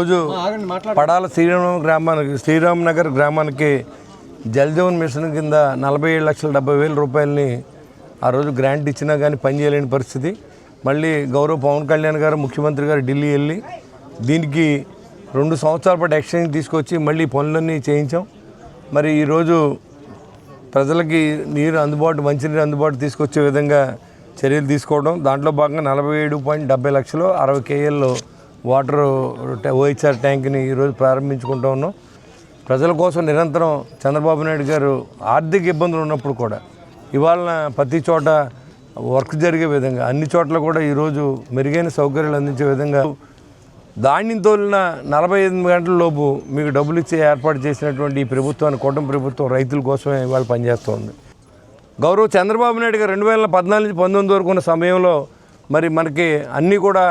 రోజు పడాల శ్రీరామ గ్రామానికి శ్రీరామ్ నగర్ గ్రామానికి జలజీవన్ మిషన్ కింద నలభై ఏడు లక్షల డెబ్బై వేల రూపాయలని ఆ రోజు గ్రాంట్ ఇచ్చినా కానీ పనిచేయలేని పరిస్థితి. మళ్ళీ గౌరవ పవన్ కళ్యాణ్ గారు ముఖ్యమంత్రి గారు ఢిల్లీ వెళ్ళి దీనికి రెండు సంవత్సరాల పాటు ఎక్స్చేంజ్ తీసుకొచ్చి మళ్ళీ పనులన్నీ చేయించాం. మరి ఈరోజు ప్రజలకి నీరు అందుబాటు మంచినీరు అందుబాటు తీసుకొచ్చే విధంగా చర్యలు తీసుకోవడం. దాంట్లో భాగంగా నలభై ఏడు పాయింట్ డెబ్బై లక్షలు అరవై కేఎల్లో వాటర్ ఓహెచ్ఆర్ ట్యాంక్ని ఈరోజు ప్రారంభించుకుంటూ ఉన్నాం. ప్రజల కోసం నిరంతరం చంద్రబాబు నాయుడు గారు ఆర్థిక ఇబ్బందులు ఉన్నప్పుడు కూడా ఇవాళ ప్రతి చోట వర్క్ జరిగే విధంగా అన్ని చోట్ల కూడా ఈరోజు మెరుగైన సౌకర్యాలు అందించే విధంగా ధాన్యం తోలిన నలభై ఎనిమిది గంటల లోపు మీకు డబ్బులు ఇచ్చే ఏర్పాటు చేసినటువంటి ఈ ప్రభుత్వాన్ని కూటమి ప్రభుత్వం రైతుల కోసమే ఇవాళ పనిచేస్తోంది గౌరవ చంద్రబాబు నాయుడు గారు రెండు వేల పద్నాలుగు నుంచి పంతొమ్మిది వరకు ఉన్న సమయంలో మరి మనకి అన్నీ కూడా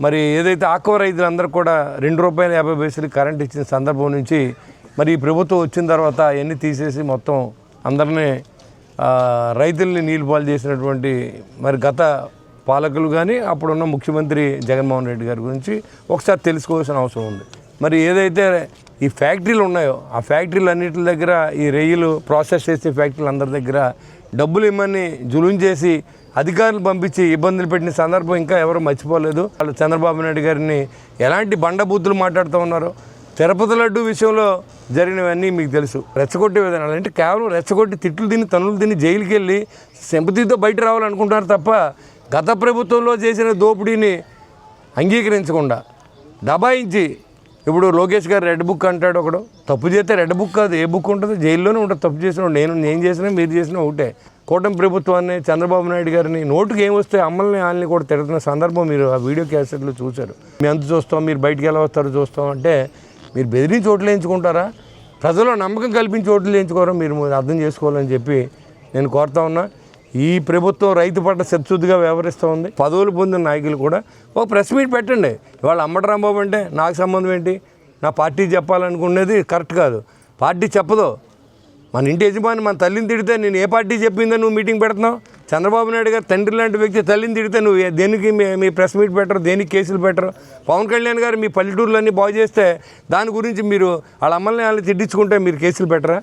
మరి ఏదైతే ఆక్వ రైతులందరూ కూడా రెండు రూపాయల యాభై పైసలు కరెంట్ ఇచ్చిన సందర్భం నుంచి మరి ఈ ప్రభుత్వం వచ్చిన తర్వాత అవన్నీ తీసేసి మొత్తం అందరినీ రైతుల్ని నీళ్ళు పాలు చేసినటువంటి మరి గత పాలకులు కానీ అప్పుడున్న ముఖ్యమంత్రి జగన్మోహన్ రెడ్డి గారి గురించి ఒకసారి తెలుసుకోవాల్సిన అవసరం ఉంది. మరి ఏదైతే ఈ ఫ్యాక్టరీలు ఉన్నాయో ఆ ఫ్యాక్టరీలు అన్నిటి దగ్గర ఈ రెయ్యలు ప్రాసెస్ చేసే ఫ్యాక్టరీలు అందరి దగ్గర డబ్బులు ఇమ్మని జులుం చేసి అధికారులు పంపించి ఇబ్బందులు పెట్టిన సందర్భం ఇంకా ఎవరు మర్చిపోలేదు. వాళ్ళు చంద్రబాబు నాయుడు గారిని ఎలాంటి బండబూతులు మాట్లాడుతూ ఉన్నారో తిరుపతి లడ్డు విషయంలో జరిగినవన్నీ మీకు తెలుసు. రెచ్చగొట్టే విధానాలు. అంటే కేవలం రెచ్చగొట్టి తిట్లు తిని తనులు తిని జైలుకి వెళ్ళి సెంపతితో బయట రావాలనుకుంటున్నారు తప్ప గత ప్రభుత్వంలో చేసిన దోపిడీని అంగీకరించకుండా దబాయించి ఇప్పుడు లోకేష్ గారు రెడ్ బుక్ అంటాడు ఒకడు తప్పు చేస్తే రెడ్ బుక్ కాదు ఏ బుక్ ఉంటుంది జైల్లోనే ఉంటుంది తప్పు చేసిన నేను నేను చేసినా మీరు చేసినా ఒకటే. కూటమి ప్రభుత్వాన్ని చంద్రబాబు నాయుడు గారిని నోటుకి ఏమొస్తే వస్తే అమ్మల్ని వాళ్ళని కూడా తిడుతున్న సందర్భం మీరు ఆ వీడియో క్యాసెట్లో చూశారు. మేము ఎంత చూస్తాం మీరు బయటికి ఎలా వస్తారో చూస్తాం అంటే మీరు బెదిరించి ఓట్లు వేయించుకుంటారా ప్రజల్లో నమ్మకం కల్పించి ఓట్లు వేయించుకోవడం మీరు అర్థం చేసుకోవాలని చెప్పి నేను కోరుతా ఉన్నా. ఈ ప్రభుత్వం రైతు పట్ల శత్రుదిగా వ్యవహరిస్తూ ఉంది. పదవులు పొందిన నాయకులు కూడా ఒక ప్రెస్ మీట్ పెట్టండి. ఇవాళ అమ్మటరాంబాబు అంటే నాకు సంబంధం ఏంటి? నా పార్టీ చెప్పాలనుకునేది కరెక్ట్ కాదు. పార్టీ చెప్పదు. మన ఇంటి యజమాని మన తల్లిని తిడితే నేను ఏ పార్టీ చెప్పిందో నువ్వు మీటింగ్ పెడుతున్నావు? చంద్రబాబు నాయుడు గారు తండ్రి లాంటి వ్యక్తి తల్లిని తిడితే నువ్వు దేనికి మీ మీ ప్రెస్ మీట్ పెట్టరు? దేనికి కేసులు పెట్టరు? పవన్ కళ్యాణ్ గారు మీ పల్లెటూరులన్నీ బాగు చేస్తే దాని గురించి మీరు వాళ్ళ అమ్మల్ని వాళ్ళని తిట్టించుకుంటే మీరు కేసులు పెట్టరా?